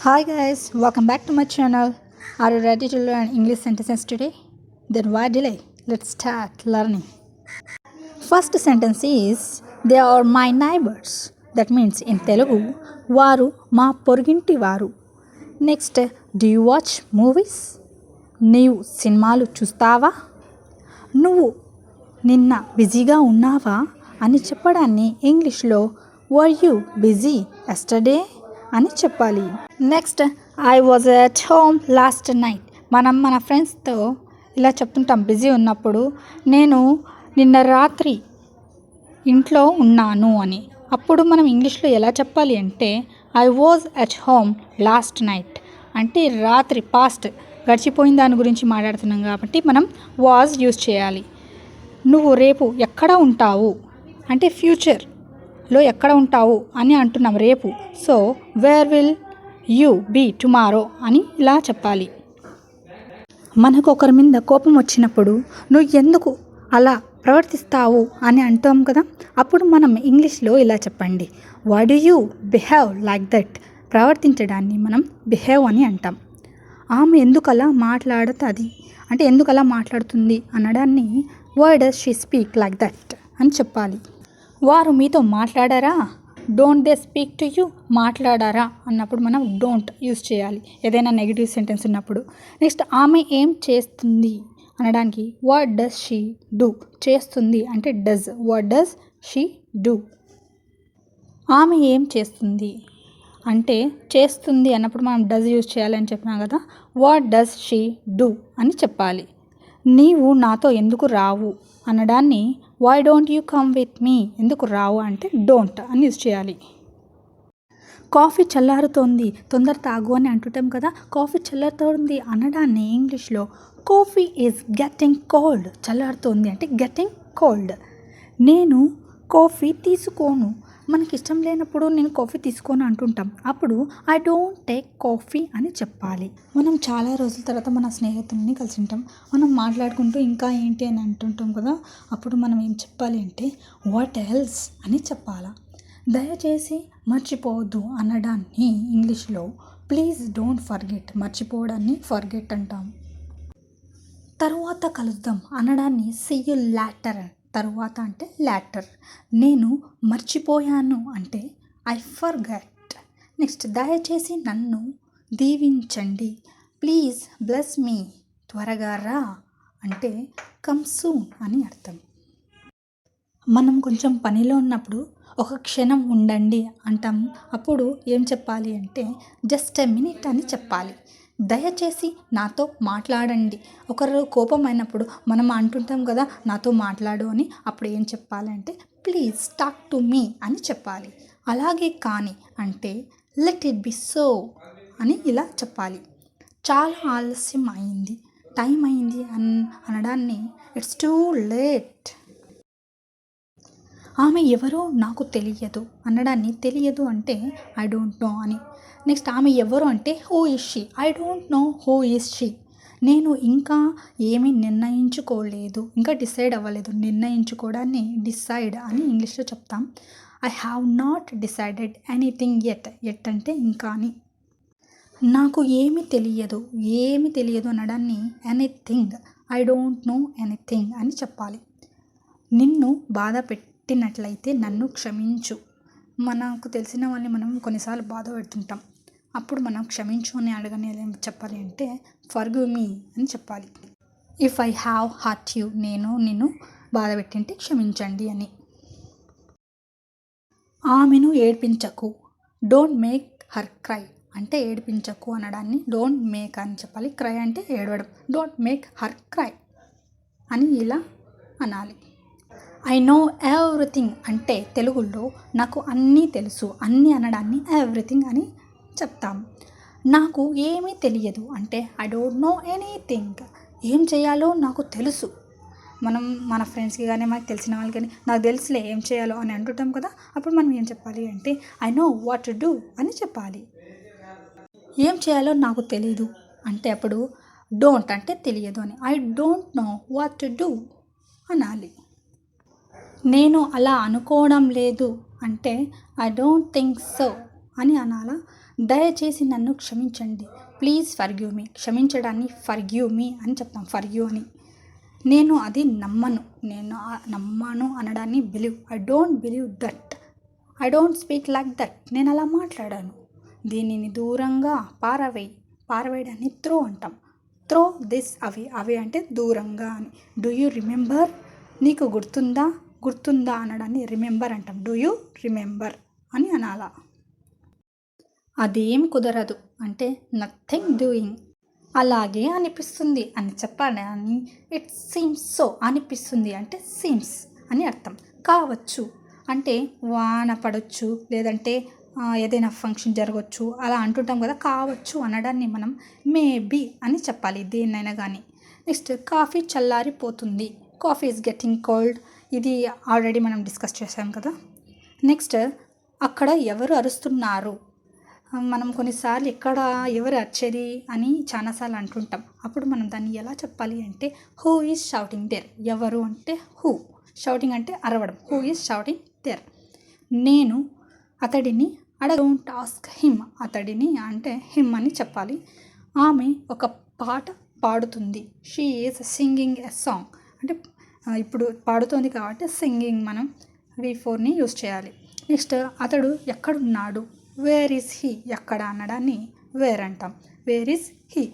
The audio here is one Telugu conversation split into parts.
Hi guys, welcome back to my channel. Are you ready to learn English sentences today? Then why delay? Let's start learning. First sentence is they are my neighbors. That means in Telugu, వారు మా పొరుగింటి వారు next do you watch movies నీవు సినిమాలు చూస్తావా నువ్వు నిన్న బిజీగా ఉన్నావా అని చెప్పడాన్ని ఇంగ్లీష్లో వర్ యూ బిజీ ఎస్టర్డే అని చెప్పాలి. Next I was at home last night మనం మన ఫ్రెండ్స్తో ఇలా చెప్తుంటాం బిజీ ఉన్నప్పుడు. నేను నిన్న రాత్రి ఇంట్లో ఉన్నాను అని. అప్పుడు మనం ఇంగ్లీష్లో ఎలా చెప్పాలి అంటే I was at home last night అంటే రాత్రి పాస్ట్ గడిచిపోయిన దాని గురించి మాట్లాడుతున్నాం కాబట్టి మనం వాజ్ యూజ్ చేయాలి. నువ్వు రేపు ఎక్కడ ఉంటావు? అంటే ఫ్యూచర్ లో ఎక్కడ ఉంటావు అని అంటున్నాం రేపు. So where will you be tomorrow అని ఇలా చెప్పాలి. మనకు ఒకరి మీద కోపం వచ్చినప్పుడు నువ్వు ఎందుకు అలా ప్రవర్తిస్తావు అని అంటాం కదా? అప్పుడు మనం ఇంగ్లీష్లో ఇలా చెప్పండి. Why you behave like that ప్రవర్తించడాన్ని మనం బిహేవ్ అని అంటాం. ఆమె ఎందుకు అలా మాట్లాడుతుంది? అంటే ఎందుకు అలా మాట్లాడుతుంది? అనడాన్ని word does she speak like that అని చెప్పాలి. వారు మీతో మాట్లాడారా? Don't they speak to you మాట్లాడారా? అన్నప్పుడు మనం డోంట్ యూస్ చేయాలి. ఏదైనా నెగిటివ్ సెంటెన్స్ ఉన్నప్పుడు. నెక్స్ట్ ఆమె ఏం చేస్తుంది? అనడానికి వాట్ డస్ షీ డూ చేస్తుంది అంటే does what does she do ఆమె ఏం చేస్తుంది? అంటే చేస్తుంది అన్నప్పుడు మనం డజ్ యూజ్ చేయాలని చెప్పినాం కదా. వాట్ డస్ షీ డూ అని చెప్పాలి. నీవు నాతో ఎందుకు రావు? అనడాన్ని why don't you come with me ఎందుకు రావు అంటే డోంట్ అని యూజ్ చేయాలి. కాఫీ చల్లారుతోంది. తొందర తాగు అని అంటుంటాం కదా. కాఫీ చల్లారుతోంది అనడాన్ని ఇంగ్లీష్లో కాఫీ ఈజ్ గెట్టింగ్ కోల్డ్ చల్లారుతోంది అంటే గెట్టింగ్ కోల్డ్ నేను కాఫీ తీసుకోను. మనకి ఇష్టం లేనప్పుడు నేను కాఫీ తీసుకోను అంటుంటాం. అప్పుడు ఐ డోంట్ టేక్ కాఫీ అని చెప్పాలి. మనం చాలా రోజుల తర్వాత మన స్నేహితుల్ని కలిసి ఉంటాం మనం మాట్లాడుకుంటూ ఇంకా ఏంటి అని అంటుంటాం కదా అప్పుడు మనం ఏం చెప్పాలి అంటే వాట్ ఎల్స్ అని చెప్పాలా. దయచేసి మర్చిపోవద్దు అనడాన్ని ఇంగ్లీష్లో ప్లీజ్ డోంట్ ఫర్గెట్ మర్చిపోవడాన్ని ఫర్గెట్ అంటాం. తరువాత కలుద్దాం అనడాన్ని సియు లాటర్ తరువాత అంటే ల్యాటర్ నేను మర్చిపోయాను అంటే ఐ ఫర్గెట్ నెక్స్ట్ దయచేసి నన్ను దీవించండి. ప్లీజ్ బ్లెస్ మీ త్వరగా రా అంటే కమ్ సూన్ అని అర్థం. మనం కొంచెం పనిలో ఉన్నప్పుడు ఒక క్షణం ఉండండి అంటాం. అప్పుడు ఏం చెప్పాలి అంటే జస్ట్ ఎ మినిట్ అని చెప్పాలి. దయచేసి నాతో మాట్లాడండి. ఒకరు కోపం అయినప్పుడు మనం అంటుంటాం కదా నాతో మాట్లాడు అని అప్పుడు ఏం చెప్పాలంటే ప్లీజ్ టాక్ టు మీ అని చెప్పాలి. అలాగే కానీ అంటే లెట్ ఇట్ బి సో అని ఇలా చెప్పాలి. చాలా ఆలస్యం అయింది. టైం అయింది అన్ అనడాన్ని ఇట్స్ టూ లేట్ ఆమె ఎవరో నాకు తెలియదు అనడాన్ని తెలియదు అంటే ఐ డోంట్ నో అని. నెక్స్ట్ ఆమె ఎవరు అంటే who is she I don't know who is she నేను ఇంకా ఏమీ నిర్ణయించుకోలేదు. ఇంకా డిసైడ్ అవ్వలేదు. నిర్ణయించుకోవడాన్ని డిసైడ్ అని ఇంగ్లీష్లో చెప్తాం. I have not decided anything at at అంటే ఇంకా అని. నాకు ఏమి తెలియదు. ఏమి తెలియదు అనడాన్ని anything I don't know anything అని చెప్పాలి. నిన్ను బాధ పెట్టినట్లయితే నన్ను క్షమించు. మనకు తెలిసిన వాళ్ళని మనం కొన్నిసార్లు బాధ పెడుతుంటాం. అప్పుడు మనం క్షమించు అని అడగని ఏం చెప్పాలి అంటే ఫర్గు మీ అని చెప్పాలి. If I have hurt you నేను నిన్ను బాధ పెట్టింటే క్షమించండి అని. ఆమెను ఏడ్పించకు. డోంట్ మేక్ హర్ క్రై అంటే ఏడిపించకు అనడాన్ని డోంట్ మేక్ అని చెప్పాలి. క్రై అంటే ఏడవడం. డోంట్ మేక్ హర్ క్రై అని ఇలా అనాలి. ఐ నో ఎవ్రీథింగ్ అంటే తెలుగులో నాకు అన్నీ తెలుసు అన్నీ అనడాన్ని ఎవ్రీథింగ్ అని చెప్తాం. నాకు ఏమీ తెలియదు అంటే ఐ డోంట్ నో ఎనీథింగ్ ఏం చేయాలో నాకు తెలుసు. మనం మన ఫ్రెండ్స్కి కానీ మనకు తెలిసిన వాళ్ళకి కానీ నాకు తెలుసులే ఏం చేయాలో అని అంటుంటాం కదా అప్పుడు మనం ఏం చెప్పాలి అంటే I know what to do అని చెప్పాలి. ఏం చేయాలో నాకు తెలీదు అంటే అప్పుడు డోంట్ అంటే తెలియదు అని. I don't know what to do అనాలి. నేను అలా అనుకోవడం లేదు అంటే ఐ డోంట్ థింక్ సో అని అనాలా? దయచేసి నన్ను క్షమించండి. ప్లీజ్ ఫర్గ్యూ మీ. క్షమించడాన్ని ఫర్గ్యూ మీ అని చెప్తాం. ఫర్గ్యూ అని. నేను అది నమ్మను. నేను నమ్మను అనడాన్ని believe. I don't believe that. I don't speak like that. నేను అలా మాట్లాడాను. దీనిని దూరంగా పారవేయి పారవేయడాన్ని త్రో అంటాం. Throw this away. అవి అంటే దూరంగా అని. Do you remember? నీకు గుర్తుందా? గుర్తుందా అనడాన్ని రిమెంబర్ అంటాం. డూ యూ రిమెంబర్ అని అనాలా. అదేం కుదరదు. అంటే నథింగ్ డూయింగ్. అలాగే అనిపిస్తుంది అని చెప్పాలని ఇట్ సీమ్స్ సో అనిపిస్తుంది అంటే సీమ్స్ అని అర్థం. కావచ్చు. అంటే వాన పడవచ్చు లేదంటే ఏదైనా ఫంక్షన్ జరగవచ్చు అలా అంటుంటాం కదా కావచ్చు అనడాన్ని మనం మేబీ అని చెప్పాలి దేన్నైనా కానీ next coffee చల్లారిపోతుంది. Coffee is getting cold. ఇది ఆల్రెడీ మనం డిస్కస్ చేసాం కదా. నెక్స్ట్ అక్కడ ఎవరు అరుస్తున్నారు? మనం కొన్నిసార్లు ఎక్కడ ఎవరు అరిచేది అని చాలాసార్లు అంటుంటాం. అప్పుడు మనం దాన్ని ఎలా చెప్పాలి అంటే హూ ఈజ్ షౌటింగ్ దేర్ ఎవరు అంటే హూ షౌటింగ్ అంటే అరవడం. హూ ఈజ్ షౌటింగ్ దేర్ నేను అతడిని అడగ ఆస్క్ హిమ్ అతడిని అంటే హిమ్ అని చెప్పాలి. ఆమె ఒక పాట పాడుతుంది. She is singing a song అంటే ఇప్పుడు పాడుతోంది కాబట్టి సింగింగ్ మనం వి ఫోర్ని యూస్ చేయాలి. నెక్స్ట్ అతడు ఎక్కడున్నాడు? వేర్ ఈస్ హీ ఎక్కడ అనడాన్ని వేర్ అంటాం. వేర్ ఈస్ హీ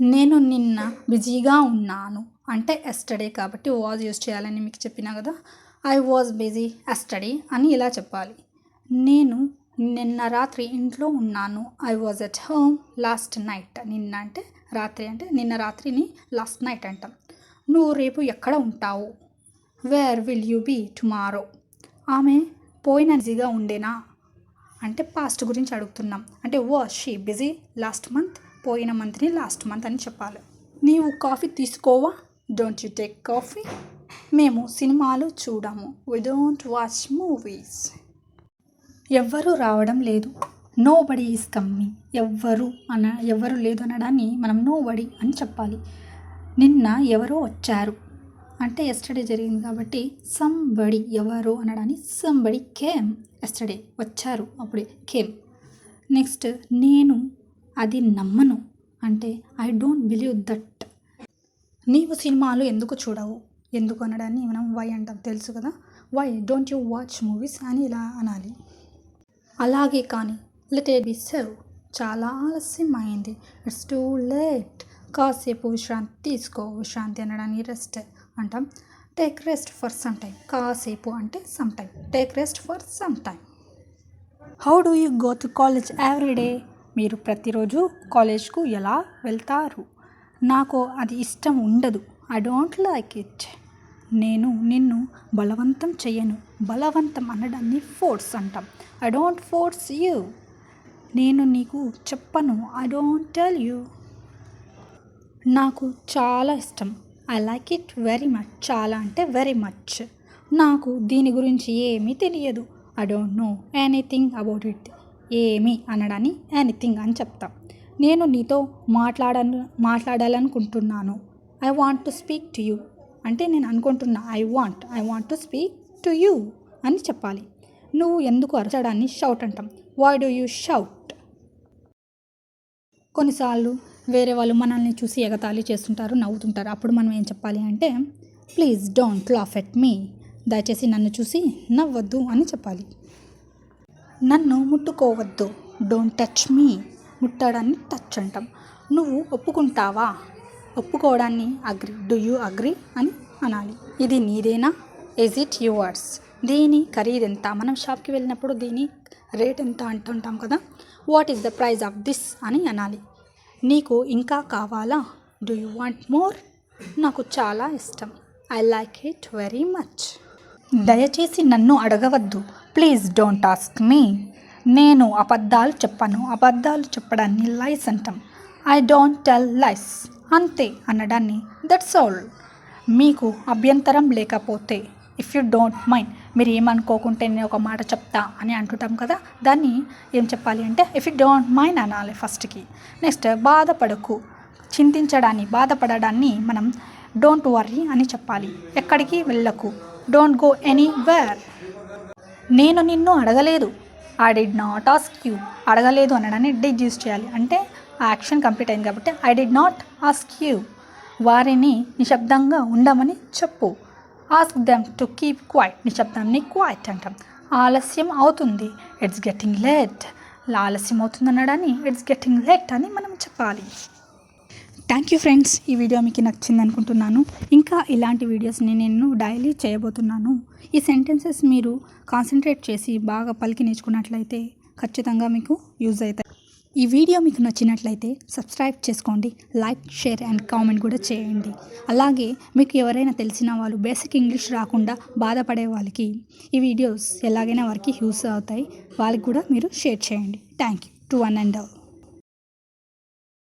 నేను నిన్న బిజీగా ఉన్నాను. అంటే ఎస్టడే కాబట్టి వాజ్ యూస్ చేయాలని మీకు చెప్పినా కదా ఐ వాజ్ బిజీ ఎస్టడీ అని ఇలా చెప్పాలి. నేను నిన్న రాత్రి ఇంట్లో ఉన్నాను. I was at home last night నిన్న అంటే రాత్రి అంటే నిన్న రాత్రిని లాస్ట్ నైట్ అంటాం. నువ్వు రేపు ఎక్కడ ఉంటావు? Where will you be tomorrow ఆమె పోయిన బిజీగా ఉండేనా? అంటే పాస్ట్ గురించి అడుగుతున్నాం. అంటే ఓ షీ బిజీ లాస్ట్ మంత్ పోయిన మంత్ని లాస్ట్ మంత్ అని చెప్పాలి. నీవు కాఫీ తీసుకోవా? డోంట్ యూ టేక్ కాఫీ మేము సినిమాలు చూడము. వి డోంట్ వాచ్ మూవీస్ ఎవ్వరూ రావడం లేదు. నో బడీ ఈజ్ కమ్మింగ్ ఎవ్వరు అన ఎవ్వరు లేదు అనడాన్ని మనం నో బడీ అని చెప్పాలి. నిన్న ఎవరో వచ్చారు. అంటే ఎస్టర్డే జరిగింది కాబట్టి సంబడి ఎవరు అనడాన్ని సంబడి కేమ్ ఎస్టర్డే వచ్చారు అప్పుడే కేమ్ నెక్స్ట్ నేను అది నమ్మను. అంటే ఐ డోంట్ బిలీవ్ దట్ నీవు సినిమాలు ఎందుకు చూడవు? ఎందుకు అనడాన్ని మనం వై అంటాం తెలుసు కదా? Why don't you watch movies అని ఇలా అనాలి. అలాగే కానీ లెట్ ఇట్ బి సెవ్ చాలా ఆలస్యం అయింది. ఇట్స్ టూ లేట్ కాసేపు విశ్రాంతి తీసుకో విశ్రాంతి అనడానికి రెస్ట్ అంటాం. Take rest for some time కాసేపు అంటే some time take rest for some time how do you go to college everyday మీరు ప్రతిరోజు కాలేజ్కు ఎలా వెళ్తారు? నాకు అది ఇష్టం ఉండదు. ఐ డోంట్ లైక్ ఇట్ నేను నిన్ను బలవంతం చేయను బలవంతం అనడాన్ని ఫోర్స్ అంటాం. ఐ డోంట్ ఫోర్స్ యూ నేను నీకు చెప్పను. ఐ డోంట్ టెల్ యూ నాకు చాలా ఇష్టం. I like it very much చాలా అంటే వెరీ మచ్ నాకు దీని గురించి ఏమీ తెలియదు. I don't know anything about it ఏమి అనడాన్ని ఎనీథింగ్ అని చెప్తాం. నేను నీతో మాట్లాడను మాట్లాడాలనుకుంటున్నాను. I want to speak to you అంటే నేను అనుకుంటున్నా I want I want to speak to you అని చెప్పాలి. నువ్వు ఎందుకు అరచడాన్ని షౌట్ అంటాం. వై డూ యూ షౌట్ కొన్నిసార్లు వేరే వాళ్ళు మనల్ని చూసి ఎగతాళి చేస్తుంటారు నవ్వుతుంటారు. అప్పుడు మనం ఏం చెప్పాలి అంటే please don't laugh at me దయచేసి నన్ను చూసి నవ్వద్దు అని చెప్పాలి. నన్ను ముట్టుకోవద్దు. డోంట్ టచ్ మీ ముట్టడాన్ని టచ్ అంటాం. నువ్వు ఒప్పుకుంటావా? ఒప్పుకోవడాన్ని అగ్రి డు యూ అగ్రి అని అనాలి. ఇది నీదేనా? ఇజ్ ఇట్ యువర్స్ దీని ఖరీదు ఎంత? మనం షాప్కి వెళ్ళినప్పుడు దీని రేట్ ఎంత అంటుంటాం కదా? What is the price of this అని అనాలి. నీకు ఇంకా కావాలా? డూ యూ వాంట్ మోర్ నాకు చాలా ఇష్టం. I like it very much దయచేసి నన్ను అడగవద్దు. ప్లీజ్ డోంట్ ఆస్క్ మీ నేను అబద్ధాలు చెప్పను. అబద్ధాలు చెప్పడాన్ని లైస్ అంటాం. ఐ డోంట్ టెల్ లైస్ అంతే అనడాన్ని. దట్స్ ఆల్ మీకు అభ్యంతరం లేకపోతే ఇఫ్ యూ డోంట్ మైండ్ మీరు ఏమనుకోకుంటే నేను ఒక మాట చెప్తా అని అంటుంటాం కదా దాన్ని ఏం చెప్పాలి అంటే ఇఫ్ యూ డోంట్ మైండ్ అనాలి ఫస్ట్కి. నెక్స్ట్ బాధపడకు. చింతించడాన్ని బాధపడడాన్ని మనం డోంట్ వర్రీ అని చెప్పాలి. ఎక్కడికి వెళ్ళకు. డోంట్ గో ఎనీ వేర్ నేను నిన్ను అడగలేదు. I did not ask you అడగలేదు అనడాన్ని డిడ్ యూస్ చేయాలి. అంటే ఆ యాక్షన్ కంప్లీట్ అయింది కాబట్టి I did not ask you వారిని నిశ్శబ్దంగా ఉండమని చెప్పు. Ask them to keep quiet నిశ్శబ్దాన్ని quiet అంటాం. ఆలస్యం అవుతుంది. ఇట్స్ గెట్టింగ్ లేట్ ఆలస్యం అవుతుంది అనడాన్ని ఇట్స్ గెట్టింగ్ లేట్ అని మనం చెప్పాలి. థ్యాంక్ యూ ఫ్రెండ్స్ ఈ వీడియో మీకు నచ్చింది అనుకుంటున్నాను ఇంకా ఇలాంటి వీడియోస్ని నేను డైలీ చేయబోతున్నాను. ఈ సెంటెన్సెస్ మీరు కాన్సన్ట్రేట్ చేసి బాగా పలికి నేర్చుకున్నట్లయితే ఖచ్చితంగా మీకు యూజ్ అవుతాయి. ఈ వీడియో మీకు నచ్చినట్లయితే సబ్స్క్రైబ్ చేసుకోండి లైక్ షేర్ అండ్ కామెంట్ కూడా చేయండి. అలాగే మీకు ఎవరైనా తెలిసిన వాళ్ళు బేసిక్ ఇంగ్లీష్ రాకుండా బాధపడే వాళ్ళకి ఈ వీడియోస్ ఎలాగైనా వారికి యూస్ అవుతాయి. వాళ్ళకి కూడా మీరు షేర్ చేయండి. Thank you. To one and all.